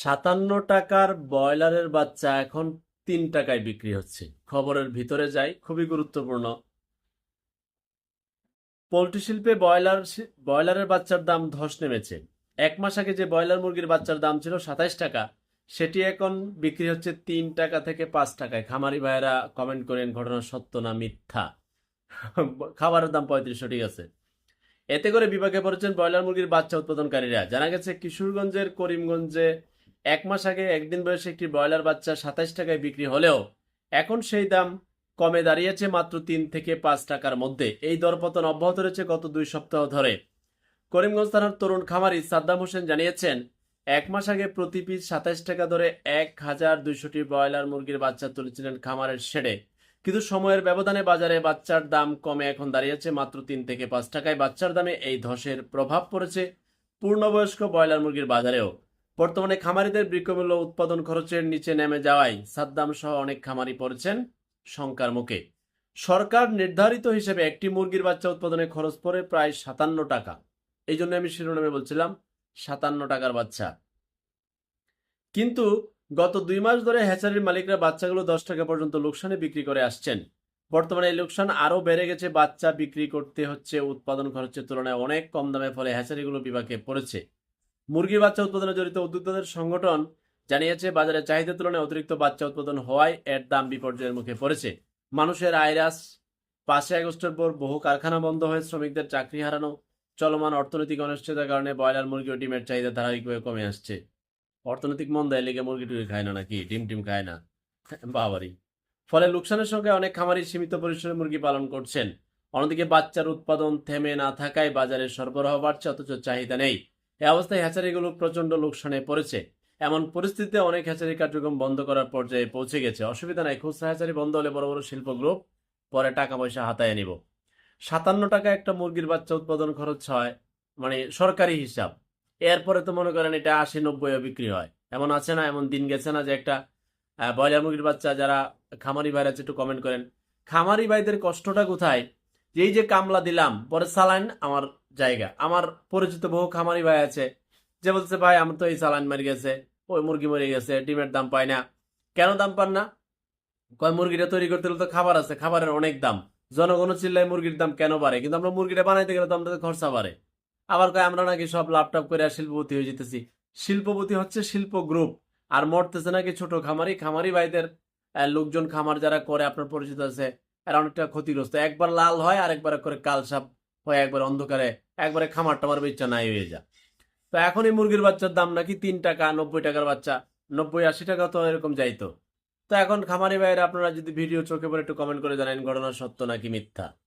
সাতান্ন টাকার ব্রয়লারের বাচ্চা এখন তিন টাকায় বিক্রি হচ্ছে। খবরের ভিতরে যাই, খুবই গুরুত্বপূর্ণ। পোলট্রি শিল্পে ব্রয়লার ব্রয়লারের বাচ্চার দাম ধস নেমেছে। এক মাস আগে যে ব্রয়লার মুরগির বাচ্চার দাম ছিল সাতাইশ টাকা, সেটি এখন বিক্রি হচ্ছে তিন টাকা থেকে পাঁচ টাকায়। খামারি ভাইয়েরা কমেন্ট করেন, ঘটনা সত্য না মিথ্যা? খাবারের দাম পঁয়ত্রিশশো, ঠিক আছে। এতে করে বিভাগে পড়েছেন ব্রয়লার মুরগির বাচ্চা উৎপাদনকারীরা। জানা গেছে, কিশোরগঞ্জের করিমগঞ্জে এক মাস আগে একদিন বয়সে একটি ব্রয়লার বাচ্চা সাতাইশ টাকায় বিক্রি হলেও এখন সেই দাম কমে দাঁড়িয়েছে মাত্র তিন থেকে পাঁচ টাকার মধ্যে। এই দরপতন অব্যাহত রয়েছে গত দুই সপ্তাহ ধরে। করিমগঞ্জ থানার তরুণ খামারি সাদ্দাম হোসেন জানিয়েছেন, এক মাস আগে প্রতি পিস সাতাইশ টাকা ধরে এক হাজার দুইশোটি ব্রয়লার মুরগির বাচ্চা তুলেছিলেন খামারের শেডে। কিন্তু সময়ের ব্যবধানে বাজারে বাচ্চার দাম কমে এখন দাঁড়িয়েছে মাত্র তিন থেকে পাঁচ টাকায়। বাচ্চার দামে এই ধসের প্রভাব পড়েছে পূর্ণবয়স্ক ব্রয়লার মুরগির বাজারেও। বর্তমানে খামারিদের বিক্রমূল্য উৎপাদন খরচের নিচে নেমে যাওয়ায় সাদ্দাম সহ অনেক খামারি পড়েছেন শঙ্কার মুখে। সরকার নির্ধারিত হিসেবে একটি মুরগির বাচ্চা উৎপাদনে খরচ পড়ে প্রায় সাতান্ন টাকা। এই জন্য আমি শিরোনামে বলছিলাম, সাতান্ন টাকার বাচ্চা। কিন্তু গত দুই মাস ধরে হ্যাচারির মালিকরা বাচ্চাগুলো দশ টাকা পর্যন্ত লোকসানে বিক্রি করে আসছেন। বর্তমানে এই লোকসান আরও বেড়ে গেছে, বাচ্চা বিক্রি করতে হচ্ছে, উৎপাদন খরচের তুলনায় অনেক কম দামে ফলে হ্যাচারিগুলো বিভাগে পড়েছে। মুরগির বাচ্চা উৎপাদনে জড়িত উদ্যোক্তাদের সংগঠন জানিয়েছে, বাজারে চাহিদার তুলনায় অতিরিক্ত বাচ্চা উৎপাদন হওয়ায় এর দাম বিপর্যয়ের মুখে পড়েছে। মানুষের আয়রাস পাঁচই আগস্টের পর বহু কারখানা বন্ধ হয়ে শ্রমিকদের চাকরি হারানো, চলমান অর্থনৈতিক অনিশ্চয়তার কারণে ব্রয়লার মুরগি ও ডিমের চাহিদা ধারাবাহিকভাবে কমে আসছে। অর্থনৈতিক মন্দায় লেগে মুরগি টুরগি খায় না নাকি? ডিম টিম খায় না। বাবারই ফলে লোকসানের সঙ্গে অনেক খামারি সীমিত পরিসরে মুরগি পালন করছেন। অন্যদিকে বাচ্চার উৎপাদন থেমে না থাকায় বাজারে সরবরাহ বাড়ছে, অথচ চাহিদা নেই। এই অবস্থায় হ্যাচারিগুলো প্রচণ্ড লোকসানে পড়েছে। এমন পরিস্থিতিতে অনেক হ্যাচারি কার্যক্রম বন্ধ করার পর্যায়ে পৌঁছে গেছে। অসুবিধা নাই, খুচরা হ্যাচারি বন্ধ হলে বড় বড় শিল্প গ্রুপ পরে টাকা পয়সা হাতায় নিব। সাতান্ন টাকা একটা মুরগির বাচ্চা উৎপাদন খরচ হয় মানে সরকারি হিসাব। এরপরে তো মনে করেন এটা আশি নব্বইও বিক্রি হয়। এমন আছে না, এমন দিন গেছে না যে একটা ব্রয়লার মুরগির বাচ্চা যারা খামারি ভাইরা আছে একটু কমেন্ট করেন। খামারি ভাইদের কষ্টটা কোথায়? এই যে কামলা দিলাম, পরে সালাইন আমার জায়গা। আমার পরিচিত বহু খামারি ভাই আছে, যে বলছে, ভাই, আমার তো এই চালান মারি গেছে, ওই মুরগি মরে গেছে, ডিমের দাম পায় না। কেন দাম পান না? কয়, মুরগিটা তৈরি করতে হলে তো খাবার আছে, খাবারের অনেক দাম। জনগণ চিল্লায় মুরগির দাম কেন বাড়ে? কিন্তু আমরা মুরগিটা বানাইতে গেলে তো আমাদের খরচা বাড়ে। আবার কয়, আমরা নাকি সব ল্যাপটপ করে শিল্পপতি হয়ে যেতেছি। শিল্পপতি হচ্ছে শিল্প গ্রুপ আর মরতেছে নাকি ছোট খামারি। খামারি ভাইদের লোকজন খামার যারা করে, আপনার পরিচিত আছে, এরা অনেকটা ক্ষতিগ্রস্ত। একবার লাল হয় আর একবার করে কাল সাপ হয়, একবার অন্ধকারে। একবারে খামার টামার ইচ্ছা নাই হয়ে যা। তো এখন এই মুরগির বাচ্চার দাম নাকি তিন টাকা, নব্বই টাকার বাচ্চা, নব্বই, আশি টাকা তো এরকম যাইতো। তো এখন খামারি বাইরে আপনারা যদি ভিডিও চোখে পরে একটু কমেন্ট করে জানেন, ঘটনা সত্য নাকি মিথ্যা?